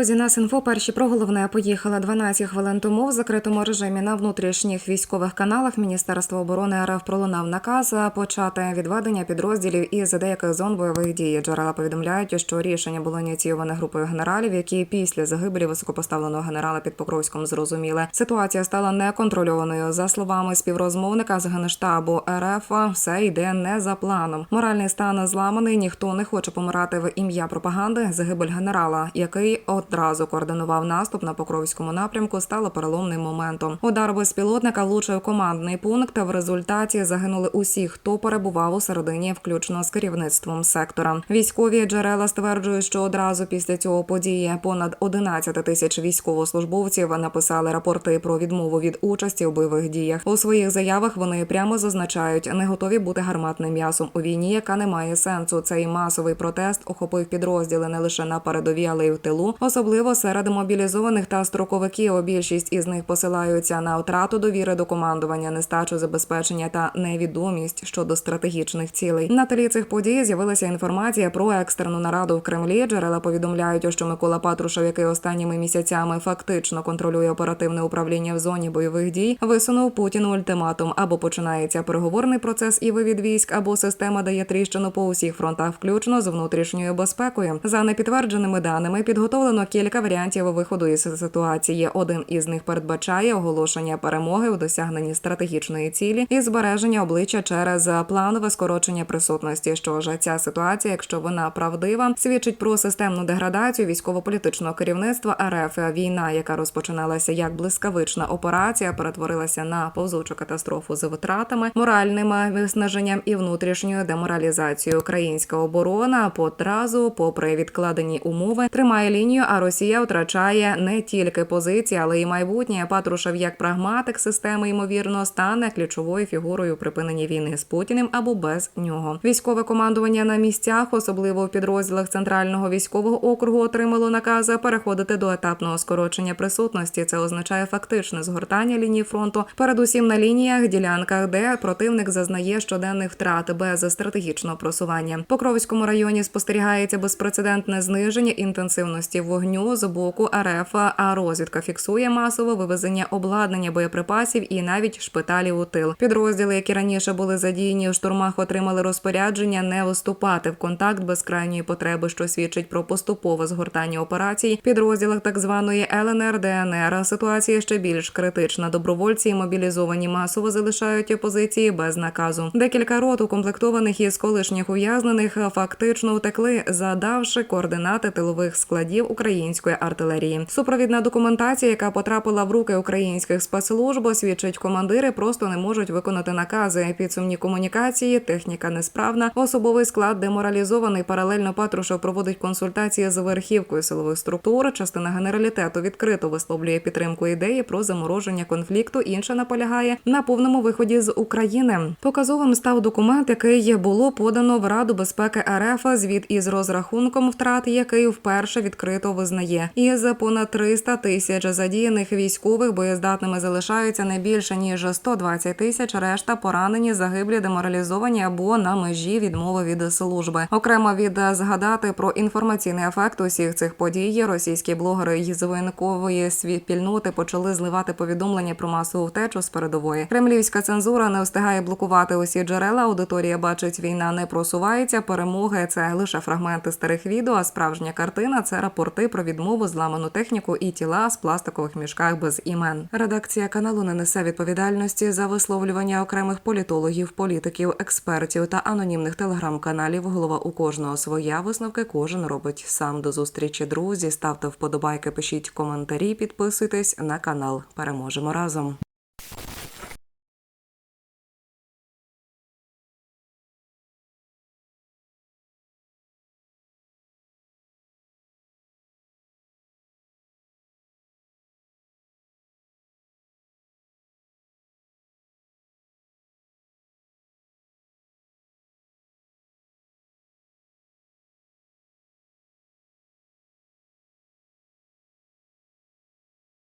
Друзі, нас інфо перші про головне поїхали 12 хвилин тому в закритому режимі на внутрішніх військових каналах Міністерства оборони РФ пролунав наказ почати відведення підрозділів із деяких зон бойових дій. Джерела повідомляють, що рішення було ініційоване групою генералів, які після загибелі високопоставленого генерала під Покровськом зрозуміли. Ситуація стала неконтрольованою. За словами співрозмовника з генштабу РФ, все йде не за планом. Моральний стан зламаний. Ніхто не хоче помирати в ім'я пропаганди. Загибель генерала, який одразу координував наступ на Покровському напрямку, стало переломним моментом. Удар безпілотника влучив командний пункт. В результаті загинули усі, хто перебував у середині, включно з керівництвом сектора. Військові джерела стверджують, що одразу після цього події понад 11 тисяч військовослужбовців написали рапорти про відмову від участі у бойових діях. У своїх заявах вони прямо зазначають, не готові бути гарматним м'ясом у війні, яка не має сенсу. Цей масовий протест охопив підрозділи не лише на передовій, але й в тилу, особливо серед мобілізованих та строковиків. Більшість із них посилаються на втрату довіри до командування, нестачу забезпечення та невідомість щодо стратегічних цілей. На тлі цих подій з'явилася інформація про екстрену нараду в Кремлі. Джерела повідомляють, що Микола Патрушев, який останніми місяцями фактично контролює оперативне управління в зоні бойових дій, висунув Путіну ультиматум або починається переговорний процес і вивід військ, або система дає тріщину по усіх фронтах, включно з внутрішньою безпекою. За непідтвердженими даними підготовлено кілька варіантів виходу із ситуації. Один із них передбачає оголошення перемоги у досягненні стратегічної цілі і збереження обличчя через планове скорочення присутності. Що ж ця ситуація, якщо вона правдива, свідчить про системну деградацію військово-політичного керівництва РФ. Війна, яка розпочиналася як блискавична операція, перетворилася на повзучу катастрофу з витратами, моральним виснаженням і внутрішньою деморалізацією. Українська оборона потразу, попри відкладені умови, тримає лінію. А Росія втрачає не тільки позиції, але й майбутнє. Патрушев як прагматик системи ймовірно стане ключовою фігурою у припиненні війни з Путіним або без нього. Військове командування на місцях, особливо в підрозділах центрального військового округу, отримало накази переходити до етапного скорочення присутності. Це означає фактичне згортання лінії фронту, передусім на лініях, ділянках, де противник зазнає щоденних втрат без стратегічного просування. Покровському районі спостерігається безпрецедентне зниження інтенсивності вогню з боку РФ, а розвідка фіксує масове вивезення обладнання боєприпасів і навіть шпиталів у тил. Підрозділи, які раніше були задіяні у штурмах, отримали розпорядження не вступати в контакт без крайньої потреби, що свідчить про поступове згортання операцій. В Підрозділах так званої ЛНР ДНР ситуація ще більш критична. Добровольці мобілізовані масово залишають позиції без наказу. Декілька рот укомплектованих із колишніх ув'язнених фактично утекли, задавши координати тилових складів української артилерії. Супровідна документація, яка потрапила в руки українських спецслужб, свідчить, командири просто не можуть виконати накази. Підсумні комунікації, техніка несправна, особовий склад деморалізований. Паралельно Патрушев проводить консультації з верхівкою силових структур. Частина генералітету відкрито висловлює підтримку ідеї про замороження конфлікту. Інша наполягає на повному виході з України. Показовим став документ, який було подано в Раду безпеки РФ. Звіт із розрахунком втрат, який вперше відкрито визнає. Із понад 300 тисяч задіяних військових боєздатними залишаються не більше ніж 120 тисяч. Решта поранені, загиблі, деморалізовані або на межі відмови від служби. Окремо від згадати про інформаційний ефект усіх цих подій. Російські блогери із воєнкової спільноти почали зливати повідомлення про масову втечу з передової. Кремлівська цензура не встигає блокувати усі джерела. Аудиторія бачить, війна не просувається. Перемоги це лише фрагменти старих відео. А справжня картина це рапорти про відмову, зламану техніку і тіла з пластикових мішках без імен. Редакція каналу не несе відповідальності за висловлювання окремих політологів, політиків, експертів та анонімних телеграм-каналів. Голова у кожного своя висновки кожен робить сам. До зустрічі, друзі. Ставте вподобайки, пишіть коментарі, підписуйтесь на канал. Переможемо разом.